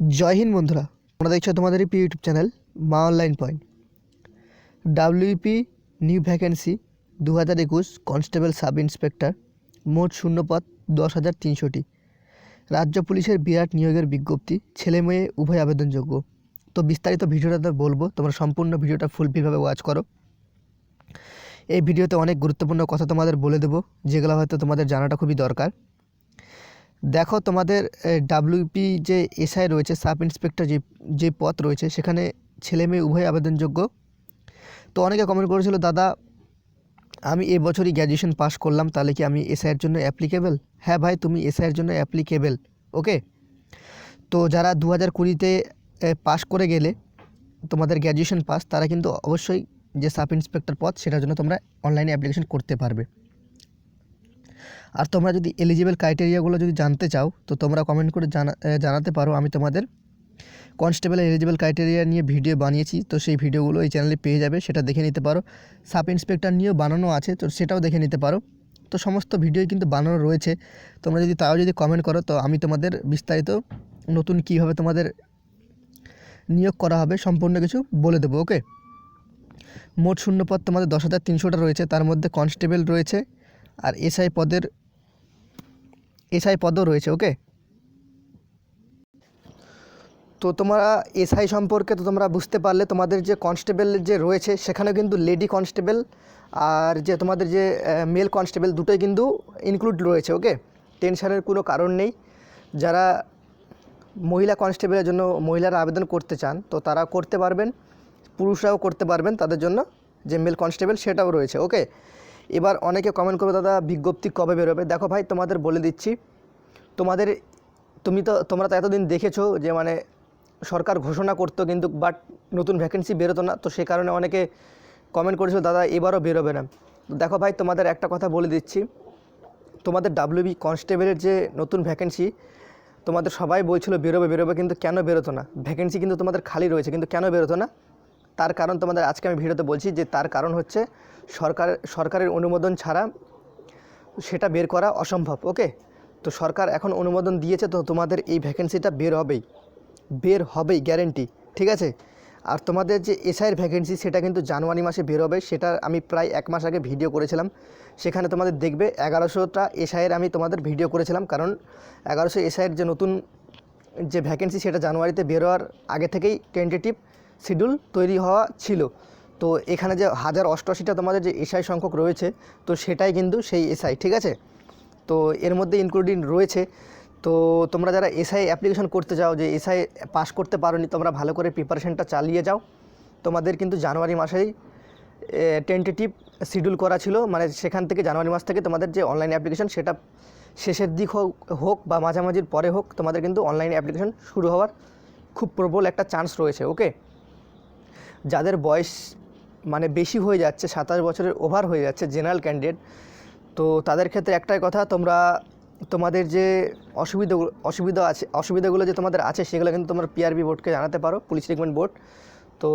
জয় হিন্দ বন্ধুরা, তোমরা দেখছ তোমাদের এই YouTube channel Maa online point. WP new vacancy দু হাজার একুশ কনস্টেবল সাব ইন্সপেক্টর, মোট শূন্যপদ দশ হাজার তিনশোটি। রাজ্য পুলিশের বিরাট নিয়োগের বিজ্ঞপ্তি, ছেলে মেয়ে উভয় আবেদনযোগ্য। তো বিস্তারিত ভিডিওটা তো বলব, তোমরা সম্পূর্ণ ভিডিওটা ফুলফিলভাবে ওয়াচ করো। এই ভিডিওতে অনেক গুরুত্বপূর্ণ কথা তোমাদের বলে দেবো, যেগুলো হয়তো তোমাদের জানাটা খুবই দরকার। দেখো তোমাদের ডাব্লিউপি যে এসআই রয়েছে, সাব ইন্সপেক্টর যে যে পদ রয়েছে, সেখানে ছেলে মেয়ে উভয় আবেদনযোগ্য। তো অনেকে কমেন্ট করেছিল, দাদা, আমি এবছরই গ্র্যাজুয়েশন পাস করলাম, তাহলে কি আমি এসআইয়ের জন্য অ্যাপ্লিকেবল হ্যাঁ ভাই, তুমি এসআইয়ের জন্য অ্যাপ্লিকেবল ওকে তো যারা দু হাজার কুড়িতে পাস করে গেলে, তোমাদের গ্র্যাজুয়েশন পাস তারা কিন্তু অবশ্যই যে সাব ইন্সপেক্টর পদ, সেটার জন্য তোমরা অনলাইনে অ্যাপ্লিকেশন করতে পারবে। আর তোমরা যদি এলিজিবল ক্রাইটেরিয়াগুলো যদি জানতে চাও, তো তোমরা কমেন্ট করে জানা জানাতে পারো। আমি তোমাদের কনস্টেবল এলিজিবল ক্রাইটেরিয়া নিয়ে ভিডিও বানিয়েছি, তো সেই ভিডিওগুলো এই চ্যানেলে পেয়ে যাবে, সেটা দেখে নিতে পারো। সাব ইন্সপেক্টর নিয়েও বানানো আছে, তো সেটাও দেখে নিতে পারো। তো সমস্ত ভিডিওই কিন্তু বানানো রয়েছে। তোমরা যদি তাও যদি কমেন্ট করো, তো আমি তোমাদের বিস্তারিত নতুন কীভাবে তোমাদের নিয়োগ করা হবে সম্পূর্ণ কিছু বলে দেবো ওকে মোট শূন্যপদ তোমাদের দশ হাজার তিনশোটা রয়েছে, তার মধ্যে কনস্টেবল রয়েছে, আর এসআই পদের এসআই পদও রয়েছে ওকে তো তোমরা এসআই সম্পর্কে তো তোমরা বুঝতে পারলে, তোমাদের যে কনস্টেবল যে রয়েছে সেখানে কিন্তু লেডি কনস্টেবল আর যে তোমাদের যে মেল কনস্টেবল দুটোই কিন্তু ইনক্লুড রয়েছে ওকে টেনশনের কোনো কারণ নেই। যারা মহিলা কনস্টেবলের জন্য মহিলারা আবেদন করতে চান, তো তারা করতে পারবেন, পুরুষরাও করতে পারবেন তাদের জন্য যে মেল কনস্টেবল সেটাও রয়েছে ওকে এবার অনেকে কমেন্ট করবে, দাদা, বিজ্ঞপ্তি কবে বেরোবে? দেখো ভাই, তোমাদের বলে দিচ্ছি, তোমাদের, তুমি তো, তোমরা তো এতদিন দেখেছ যে মানে সরকার ঘোষণা করতো কিন্তু বাট নতুন ভ্যাকেন্সি বেরোতো না। তো সে কারণে অনেকে কমেন্ট করেছিল, দাদা, এবারও বেরোবে না। দেখো ভাই, তোমাদের একটা কথা বলে দিচ্ছি। তোমাদের ডাব্লিউবি কনস্টেবলের যে নতুন ভ্যাকেন্সি তোমাদের সবাই বলছিল বেরোবে বেরোবে, কিন্তু কেন বেরোতো না? ভ্যাকেন্সি কিন্তু তোমাদের খালি রয়েছে, কিন্তু কেন বেরোতো না? তার কারণ তোমাদের আজকে আমি ভিডিওতে বলছি যে, তার কারণ হচ্ছে সরকার, সরকারের অনুমোদন ছাড়া সেটা বের করা অসম্ভব, ওকে? তো সরকার এখন অনুমোদন দিয়েছে, তো তোমাদের এই ভ্যাকেন্সিটা বের হবেই। বের হবেই গ্যারেন্টি ঠিক আছে? আর তোমাদের যে এসআইয়ের ভ্যাকেন্সি সেটা কিন্তু জানুয়ারি মাসে বের হবে, সেটা আমি প্রায় এক মাস আগে ভিডিও করেছিলাম। সেখানে তোমাদের দেখবে এগারোশোটা এসআইয়ের আমি তোমাদের ভিডিও করেছিলাম, কারণ এগারোশো এসআইয়ের যে নতুন যে ভ্যাকেন্সি সেটা জানুয়ারিতে বেরোয়ার আগে থেকেই টেন্টেটিভ শিডিউল তৈরি হওয়া ছিল। তো এখানে যে হাজার অষ্টআশিটা তোমাদের যে এসআই সংখ্যক রয়েছে, তো সেটাই কিন্তু সেই এসআই, ঠিক আছে? তো এর মধ্যে ইনক্লুডিং রয়েছে। তো তোমরা যারা এসআই অ্যাপ্লিকেশন করতে চাও, যে এসআই পাস করতে পারোনি, তোমরা ভালো করে প্রিপারেশনটা চালিয়ে যাও। তোমাদের কিন্তু জানুয়ারি মাসেই টেন্টেটিভ শিডিউল করা ছিল। মানে সেখান থেকে জানুয়ারি মাস থেকে তোমাদের যে অনলাইন অ্যাপ্লিকেশন সেটা শেষের দিক হোক হোক বা মাঝামাঝির পরে হোক, তোমাদের কিন্তু অনলাইন অ্যাপ্লিকেশন শুরু হওয়ার খুব প্রবল একটা চান্স রয়েছে ওকে যাদের বয়স মানে বেশি হয়ে যাচ্ছে, সাতাশ বছরের ওভার হয়ে যাচ্ছে জেনারেল ক্যান্ডিডেট তো তাদের ক্ষেত্রে একটাই কথা, তোমরা তোমাদের যে অসুবিধাগুলো অসুবিধা আছে, অসুবিধাগুলো যে তোমাদের আছে, সেগুলো কিন্তু তোমরা পিআরবি বোর্ডকে জানাতে পারো পুলিশ রিক্রুটমেন্ট বোর্ড তো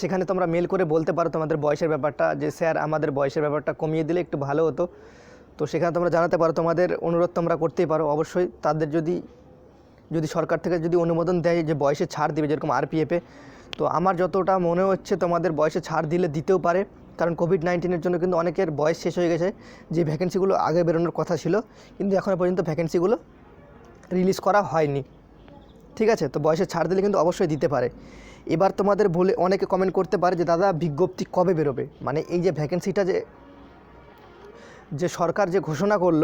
সেখানে তোমরা মেল করে বলতে পারো তোমাদের বয়সের ব্যাপারটা, যে স্যার আমাদের বয়সের ব্যাপারটা কমিয়ে দিলে একটু ভালো হতো। তো সেখানে তোমরা জানাতে পারো, তোমাদের অনুরোধ তোমরা করতেই পারো অবশ্যই। তাদের যদি যদি সরকার থেকে যদি অনুমোদন দেয় যে বয়সে ছাড় দিবে, যেরকম আরপিএফে তো আমার যতটা মনে হচ্ছে তোমাদের বয়সে ছাড় দিলে দিতেও পারে। কারণ কোভিড নাইন্টিনের জন্য কিন্তু অনেকের বয়স শেষ হয়ে গেছে। যে ভ্যাকেন্সিগুলো আগে বেরোনোর কথা ছিল, কিন্তু এখনও পর্যন্ত ভ্যাকেন্সিগুলো রিলিজ করা হয়নি। ঠিক আছে? তো বয়সে ছাড় দিলে কিন্তু অবশ্যই দিতে পারে। এবার তোমাদের বলে অনেকে কমেন্ট করতে পারে যে, দাদা, বিজ্ঞপ্তি কবে বেরোবে? মানে এই যে ভ্যাকেন্সিটা যে যে সরকার যে ঘোষণা করল,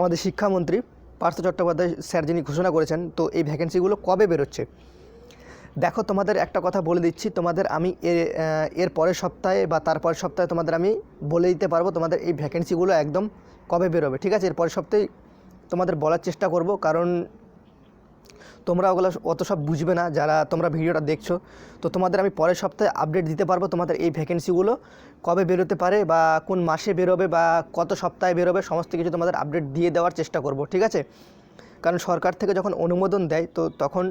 আমাদের শিক্ষামন্ত্রী পার্থ চট্টোপাধ্যায় স্যার যিনি ঘোষণা করেছেন, তো এই ভ্যাকেন্সিগুলো কবে বেরোচ্ছে? দেখো, তোমাদের একটা কথা বলে দিচ্ছি। তোমাদের আমি এর পরের সপ্তাহে বা তার পরের সপ্তাহে তোমাদের আমি বলে দিতে পারব তোমাদের এই ভ্যাকেন্সিগুলো একদম কবে বেরোবে, ঠিক আছে? এর পরের সপ্তাহে তোমাদের বলার চেষ্টা করব, কারণ তোমরা ওগুলো অত সব বুঝবে না, যারা তোমরা ভিডিওটা দেখছ। তো তোমাদের আমি পরের সপ্তাহে আপডেট দিতে পারব তোমাদের এই ভ্যাকেন্সিগুলো কবে বেরোতে পারে বা কোন মাসে বেরোবে বা কত সপ্তাহে বেরোবে, সমস্ত কিছু তোমাদের আপডেট দিয়ে দেওয়ার চেষ্টা করব, ঠিক আছে? কারণ সরকার থেকে যখন অনুমোদন দেয়, তো তখন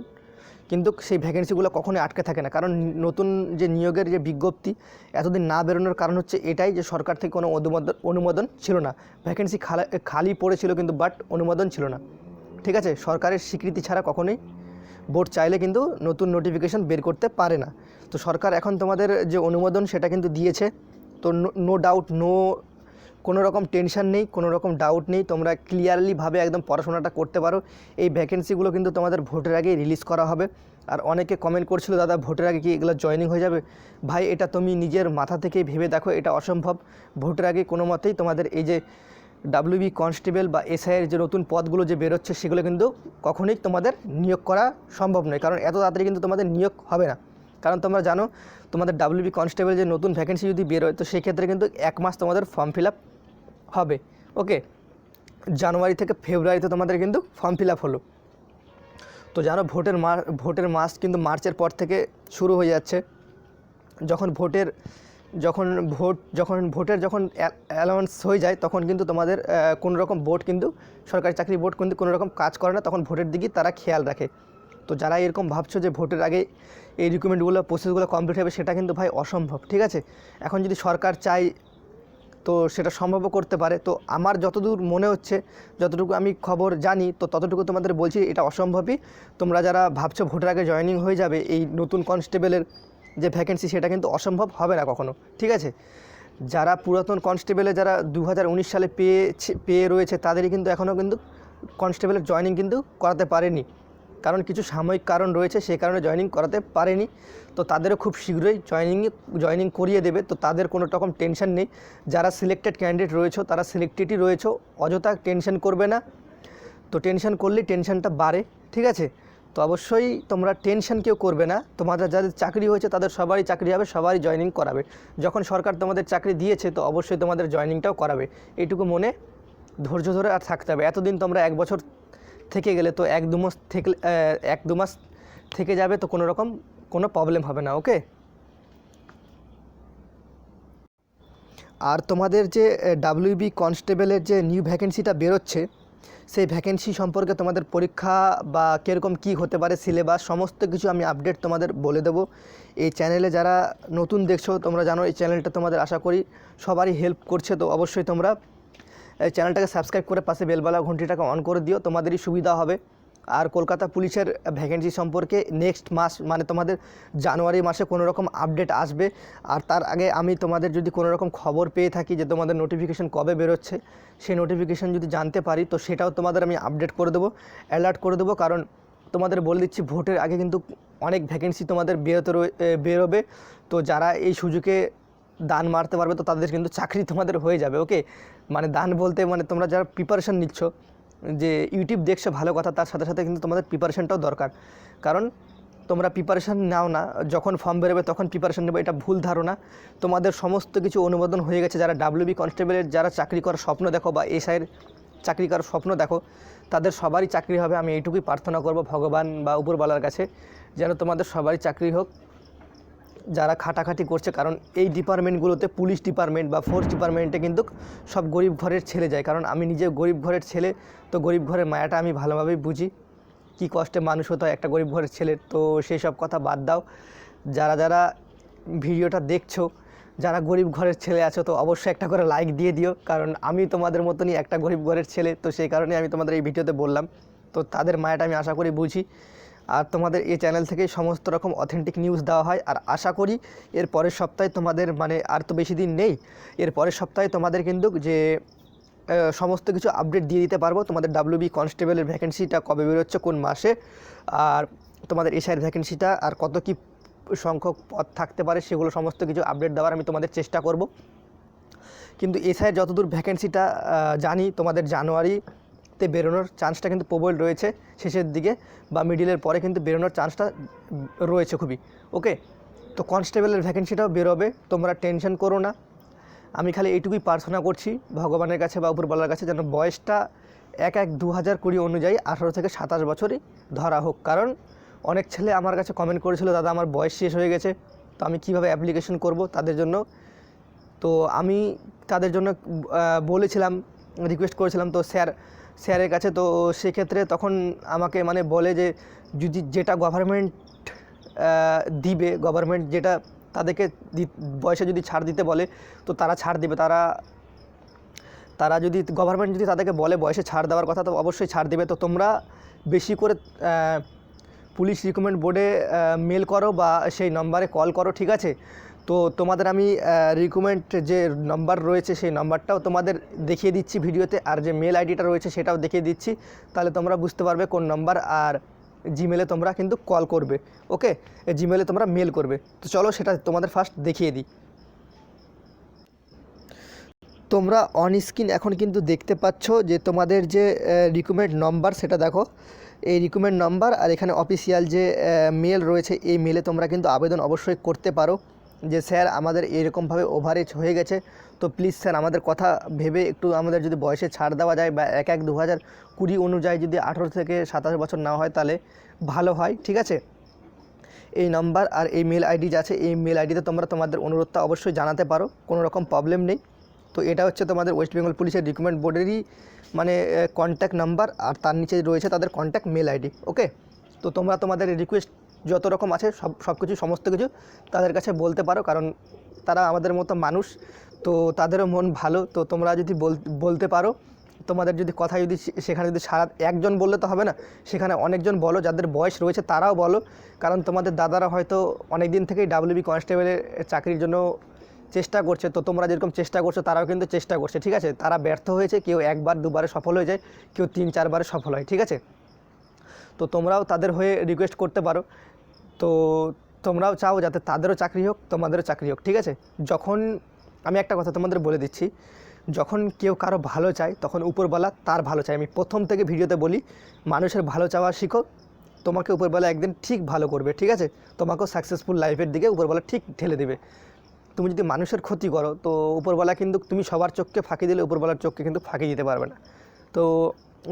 কিন্তু সেই ভ্যাকেন্সিগুলো কখনোই আটকে থাকে না। কারণ নতুন যে নিয়োগের যে বিজ্ঞপ্তি, এতদিন না বেরোনোর কারণ হচ্ছে এটাই যে সরকার থেকে কোনো অনুমোদন অনুমোদন ছিল না। ভ্যাকেন্সি খালা, খালি পড়েছিল কিন্তু বাট অনুমোদন ছিল না। ঠিক আছে? সরকারের স্বীকৃতি ছাড়া কখনোই বোর্ড চাইলে কিন্তু নতুন নোটিফিকেশন বের করতে পারে না। তো সরকার এখন তোমাদের যে অনুমোদন সেটা কিন্তু দিয়েছে। তো নো ডাউট নো কোনো রকম টেনশন নেই, কোনো রকম ডাউট নেই, তোমরা ক্লিয়ারলিভাবে একদম পড়াশোনাটা করতে পারো। এই ভ্যাকেন্সিগুলো কিন্তু তোমাদের ভোটের আগেই রিলিজ করা হবে। আর অনেকে কমেন্ট করছিল, দাদা, ভোটের আগে কি এগুলো জয়েনিং হয়ে যাবে? ভাই, এটা তুমি নিজের মাথা থেকেই ভেবে দেখো, এটা অসম্ভব। ভোটের আগে কোনো মতেই তোমাদের এই যে ডাব্লিউবি কনস্টেবল বা এসআইয়ের যে নতুন পদগুলো যে বেরোচ্ছে, সেগুলো কিন্তু কখনোই তোমাদের নিয়োগ করা সম্ভব নয়। কারণ এত তাড়াতাড়ি কিন্তু তোমাদের নিয়োগ হবে না। কারণ তোমরা জানো, তোমাদের ডাব্লিউবি কনস্টেবল যে নতুন ভ্যাকেন্সি যদি বেরোয়, তো সেক্ষেত্রে কিন্তু এক মাস তোমাদের ফর্ম ফিল আপ হবে। ওকে, জানুয়ারি থেকে ফেব্রুয়ারিতে তোমাদের কিন্তু ফর্ম ফিল আপ হলো। তো জানো, ভোটের মার ভোটের মাস কিন্তু মার্চের পর থেকে শুরু হয়ে যাচ্ছে। যখন ভোটের, যখন ভোট, যখন ভোটের যখন অ্যালাউন্স হয়ে যায়, তখন কিন্তু তোমাদের কোনো রকম বোর্ড কিন্তু, সরকারি চাকরি বোর্ড কিন্তু কোনো রকম কাজ করে না, তখন ভোটের দিকেই তারা খেয়াল রাখে। তো যারা এরকম ভাবছ যে ভোটের আগে এই রিকুইপমেন্টগুলো প্রসেসগুলো কমপ্লিট হবে, সেটা কিন্তু ভাই অসম্ভব, ঠিক আছে? এখন যদি সরকার চায় তো সেটা সম্ভবও করতে পারে। তো আমার যতদূর মনে হচ্ছে, যতটুকু আমি খবর জানি, তো ততটুকু তোমাদের বলছি এটা অসম্ভবই। তোমরা যারা ভাবছ ভোটের আগে জয়েনিং হয়ে যাবে, এই নতুন কনস্টেবলের যে ভ্যাকেন্সি সেটা কিন্তু অসম্ভব হবে না কখনো, ঠিক আছে? যারা পুরাতন কনস্টেবলে যারা দু হাজার উনিশ সালে পেয়েছে, পেয়ে রয়েছে, তাদেরই কিন্তু এখনও কিন্তু কনস্টেবলের জয়েনিং কিন্তু করাতে পারেনি। কারণ কিছু সাময়িক কারণ রয়েছে সেই কারণে জয়েনিং করাতে পারেনি। তো তাদেরও খুব শীঘ্রই জয়েনিং জয়েনিং করিয়ে দেবে। তো তাদের কোনো রকম টেনশন নেই। যারা সিলেক্টেড ক্যান্ডিডেট রয়েছে, তারা সিলেক্টেডই রয়েছে। অযথা টেনশন করবে না। তো টেনশন করলেই টেনশনটা বাড়ে, ঠিক আছে? তো অবশ্যই তোমরা টেনশন কেউ করবে না। তোমাদের যাদের চাকরি হয়েছে, তাদের সবারই চাকরি হবে, সবারই জয়েনিং করাবে। যখন সরকার তোমাদের চাকরি দিয়েছে, তো অবশ্যই তোমাদের জয়েনিংটাও করাবে। এইটুকু মনে ধৈর্য ধরে আর থাকতে হবে। এতদিন তোমরা এক বছর থেকে গেলে তো এক দু মাস থেকে এক দু মাস থেকে যাবে তো কোনো রকম কোনো প্রবলেম হবে না ওকে আর তোমাদের যে ডাব্লিউবি কনস্টেবলের যে নিউ ভ্যাকেন্সিটা বেরোচ্ছে, সেই ভ্যাকেন্সি সম্পর্কে তোমাদের পরীক্ষা বা কীরকম কী হতে পারে সিলেবাস সমস্ত কিছু আমি আপডেট তোমাদের বলে দেবো। এই চ্যানেলে যারা নতুন দেখছ, তোমরা জানো এই চ্যানেলটা তোমাদের আশা করি সবারই হেল্প করছে, তো অবশ্যই তোমরা চ্যানেলটাকে সাবস্ক্রাইব করে পাশে বেলবেলা ঘন্টিটাকে অন করে দিও, তোমাদেরই সুবিধা হবে। আর কলকাতা পুলিশের ভ্যাকেন্সি সম্পর্কে নেক্সট মাস মানে তোমাদের জানুয়ারি মাসে কোনো রকম আপডেট আসবে। আর তার আগে আমি তোমাদের যদি কোনো রকম খবর পেয়ে থাকি যে তোমাদের নোটিফিকেশন কবে বেরোচ্ছে, সেই নোটিফিকেশন যদি জানতে পারি, তো সেটাও তোমাদের আমি আপডেট করে দেবো অ্যালার্ট করে দেবো। কারণ তোমাদের বলে দিচ্ছি, ভোটের আগে কিন্তু অনেক ভ্যাকেন্সি তোমাদের বেরোতে বেরোবে। তো যারা এই সুযোগে দান মারতে পারবে, তো তাদের কিন্তু চাকরি তোমাদের হয়ে যাবে ওকে মানে দান বলতে মানে তোমরা যারা প্রিপারেশন নিচ্ছ, যে ইউটিউব দেখছ ভালো কথা, তার সাথে সাথে কিন্তু তোমাদের প্রিপারেশানটাও দরকার। কারণ তোমরা প্রিপারেশন নাও না, যখন ফর্ম বেরোবে তখন প্রিপারেশান নেবে, এটা ভুল ধারণা। তোমাদের সমস্ত কিছু অনুমোদন হয়ে গেছে, যারা ডাব্লিউবি কনস্টেবলের যারা চাকরি করার স্বপ্ন দেখো বা এসআইয়ের চাকরি করার স্বপ্ন দেখো, তাদের সবারই চাকরি হবে। আমি এইটুকুই প্রার্থনা করব ভগবান বা উপরবালার কাছে, যেন তোমাদের সবারই চাকরি হোক। যারা খাটাখাটি করছে, কারণ এই ডিপার্টমেন্টগুলোতে পুলিশ ডিপার্টমেন্ট বা ফোর্স ডিপার্টমেন্টে কিন্তু সব গরিব ঘরের ছেলে যায়। কারণ আমি নিজে গরিব ঘরের ছেলে, তো গরিব ঘরের মায়াটা আমি ভালোভাবেই বুঝি। কী কষ্টে মানুষ হতো একটা গরিব ঘরের ছেলে, তো সেই সব কথা বাদ দাও। যারা যারা ভিডিওটা দেখছ, যারা গরিব ঘরের ছেলে আছো, তো অবশ্যই একটা করে লাইক দিয়ে দিও। কারণ আমি তোমাদের মতনই একটা গরিব ঘরের ছেলে, তো সেই কারণে আমি তোমাদের এই ভিডিওতে বললাম। তো তাদের মায়াটা আমি আশা করি বুঝি। আর তোমাদের এই চ্যানেল থেকে সমস্ত রকম অথেন্টিক নিউজ দেওয়া হয়। আর আশা করি এর পরের সপ্তাহে তোমাদের মানে আর তো বেশি দিন নেই, এর পরের সপ্তাহে তোমাদের কিন্তু যে সমস্ত কিছু আপডেট দিয়ে দিতে পারব। তোমাদের ডাব্লিউবি কনস্টেবলের ভ্যাকেন্সিটা কবে বেরোচ্ছে, কোন মাসে, আর তোমাদের এসআইয়ের ভ্যাকেন্সিটা আর কত কি সংখ্যক পদ থাকতে পারে, সেগুলো সমস্ত কিছু আপডেট দেওয়ার আমি তোমাদের চেষ্টা করব। কিন্তু এসআইয়ের যতদূর ভ্যাকেন্সিটা জানি, তোমাদের জানুয়ারিতে বেরোনোর চান্সটা কিন্তু প্রবল রয়েছে শেষের দিকে বা মিডিলের পরে কিন্তু বেরোনোর চান্সটা রয়েছে খুবই। ওকে, তো কনস্টেবলের ভ্যাকেন্সিটাও বেরোবে, তোমরা টেনশন করো না। আমি খালি এইটুকুই প্রার্থনা করছি ভগবানের কাছে বা উপরবালার কাছে যেন বয়সটা এক এক দু হাজার কুড়ি অনুযায়ী আঠারো থেকে সাতাশ বছরই ধরা হোক। কারণ অনেক ছেলে আমার কাছে কমেন্ট করেছিল, দাদা, আমার বয়স শেষ হয়ে গেছে, তো আমি কীভাবে অ্যাপ্লিকেশন করব তাদের জন্য? তো আমি তাদের জন্য বলেছিলাম রিকোয়েস্ট করেছিলাম, তো স্যার স্যারের কাছে, তো সেক্ষেত্রে তখন আমাকে মানে বলে যে, যদি যেটা গভর্নমেন্ট দিবে গভর্নমেন্ট যেটা তাদেরকে বয়সে যদি ছাড় দিতে বলে, তো তারা ছাড় দেবে। তারা তারা যদি গভর্নমেন্ট যদি তাদেরকে বলে বয়সে ছাড় দেওয়ার কথা, তো অবশ্যই ছাড় দেবে। তো তোমরা বেশি করে পুলিশ রিকমেন্ড বোর্ডে মেল করো বা সেই নম্বরে কল করো, ঠিক আছে? তো তোমাদের আমি রিকমেন্ড যে নাম্বার রয়েছে সেই নাম্বারটাও তোমাদের দেখিয়ে দিচ্ছি ভিডিওতে, আর যে মেল আইডিটা রয়েছে সেটাও দেখিয়ে দিচ্ছি। তাহলে তোমরা বুঝতে পারবে কোন নাম্বার আর জিমেলে তোমরা কিন্তু কল করবে ওকে জিমেলে তোমরা মেল করবে। তো চলো সেটা তোমাদের ফার্স্ট দেখিয়ে দিই। তোমরা অন স্ক্রিন এখন কিন্তু দেখতে পাচ্ছ যে তোমাদের যে রিকমেন্ড নম্বর সেটা দেখো। এই রিকমেন্ড নম্বর আর এখানে অফিসিয়াল যে মেল রয়েছে, এই মেলে তোমরা কিন্তু আবেদন অবশ্যই করতে পারো। যে স্যার আমাদের এরকমভাবে ওভারেজ হয়ে গেছে, তো প্লিজ স্যার আমাদের কথা ভেবে একটু আমাদের যদি বয়সে ছাড় দেওয়া যায় বা এক এক দু হাজার কুড়ি অনুযায়ী যদি আঠেরো থেকে সাতাশ বছর না হয় তাহলে ভালো হয়, ঠিক আছে? এই নাম্বার আর এই মেল আইডি যা আছে, এই মেল আইডিতে তোমরা তোমাদের অনুরোধটা অবশ্যই জানাতে পারো, কোনো রকম প্রবলেম নেই। তো এটা হচ্ছে তোমাদের ওয়েস্ট বেঙ্গল পুলিশের রিক্রুটমেন্ট বোর্ডেরই মানে কন্ট্যাক্ট নাম্বার আর তার নিচে রয়েছে তাদের কন্ট্যাক্ট মেল আইডি ওকে তো তোমরা তোমাদের রিকোয়েস্ট যত রকম আছে, সব সব কিছু সমস্ত কিছু তাদের কাছে বলতে পারো, কারণ তারা আমাদের মতো মানুষ। তো তাদেরও মন ভালো, তো তোমরা যদি বল- বলতে পারো, তোমাদের যদি কথা যদি সেখানে যদি সারা একজন বললে তো হবে না, সেখানে অনেকজন বলো, যাদের বয়স রয়েছে তারাও বলো। কারণ তোমাদের দাদারা হয়তো অনেক দিন থেকেই ডাব্লিউবি কনস্টেবলের চাকরির জন্য চেষ্টা করছে, তো তোমরা যেরকম চেষ্টা করছ, তারাও কিন্তু চেষ্টা করছে, ঠিক আছে? তারা ব্যর্থ হয়েছে, কেউ একবার, দুবারে সফল হয়ে যায়, কেউ তিন, চারবারে সফল হয়, ঠিক আছে? তো তোমরাও তাদের হয়ে রিকোয়েস্ট করতে পারো। তো তোমরাও চাও যাতে তাদেরও চাকরি হোক, তোমাদেরও চাকরি হোক, ঠিক আছে? যখন আমি একটা কথা তোমাদের বলে দিচ্ছি, যখন কেউ কারও ভালো চায়, তখন উপরবেলা তার ভালো চায়। আমি প্রথম থেকে ভিডিওতে বলি, মানুষের ভালো চাওয়া শিখো, তোমাকে উপরবেলা একদিন ঠিক ভালো করবে, ঠিক আছে? তোমাকেও সাকসেসফুল লাইফের দিকে উপরবেলা ঠিক ঠেলে দেবে। তুমি যদি মানুষের ক্ষতি করো, তো উপরবেলা কিন্তু তুমি সবার চোখকে ফাঁকি দিলে উপরবেলার চোখকে কিন্তু ফাঁকি দিতে পারবে না। তো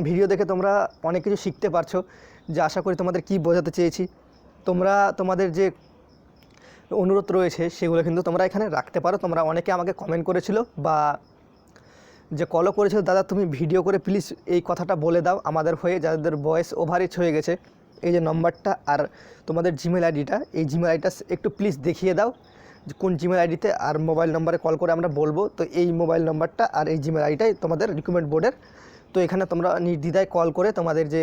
ভিডিও দেখে তোমরা অনেক কিছু শিখতে পারছ। যে আশা করি তোমাদের কি বোঝাতে চেয়েছি, তোমরা তোমাদের যে অনুরোধ রয়েছে সেগুলো কিন্তু তোমরা এখানে রাখতে পারো। তোমরা অনেকে আমাকে কমেন্ট করেছিল বা যে কলও করেছিল, দাদা, তুমি ভিডিও করে প্লিজ এই কথাটা বলে দাও। আমাদের হয়ে যাদের বয়স ওভারেজ হয়ে গেছে, এই যে নম্বরটা আর তোমাদের জিমেল আইডিটা এই জিমেল আইডিটা একটু প্লিজ দেখিয়ে দাও কোন জিমেল আইডিতে আর মোবাইল নম্বরে কল করে আমরা বলব। তো এই মোবাইল নম্বরটা আর এই জিমেল আইডিটাই তোমাদের রিকমেন্ড বোর্ডের তো এখানে তোমরা নির্দ্বিধায় কল করে তোমাদের যে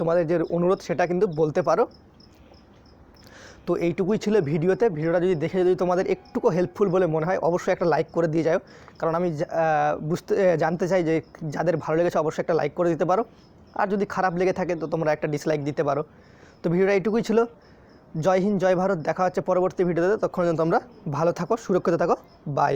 তোমাদের যে অনুরোধ, সেটা কিন্তু বলতে পারো। তো এইটুকুই ছিল ভিডিওতে। ভিডিওটা যদি দেখে যদি তোমাদের একটুকু হেল্পফুল বলে মনে হয়, অবশ্যই একটা লাইক করে দিয়ে যাও। কারণ আমি বুঝতে জানতে চাই যে যাদের ভালো লেগেছে, অবশ্যই একটা লাইক করে দিতে পারো। আর যদি খারাপ লেগে থাকে, তো তোমরা একটা ডিসলাইক দিতে পারো। তো ভিডিওটা এইটুকুই ছিল। জয় হিন্দ, জয় ভারত। দেখা হচ্ছে পরবর্তী ভিডিওতে। তখন তোমরা ভালো থাকো, সুরক্ষিত থাকো। বাই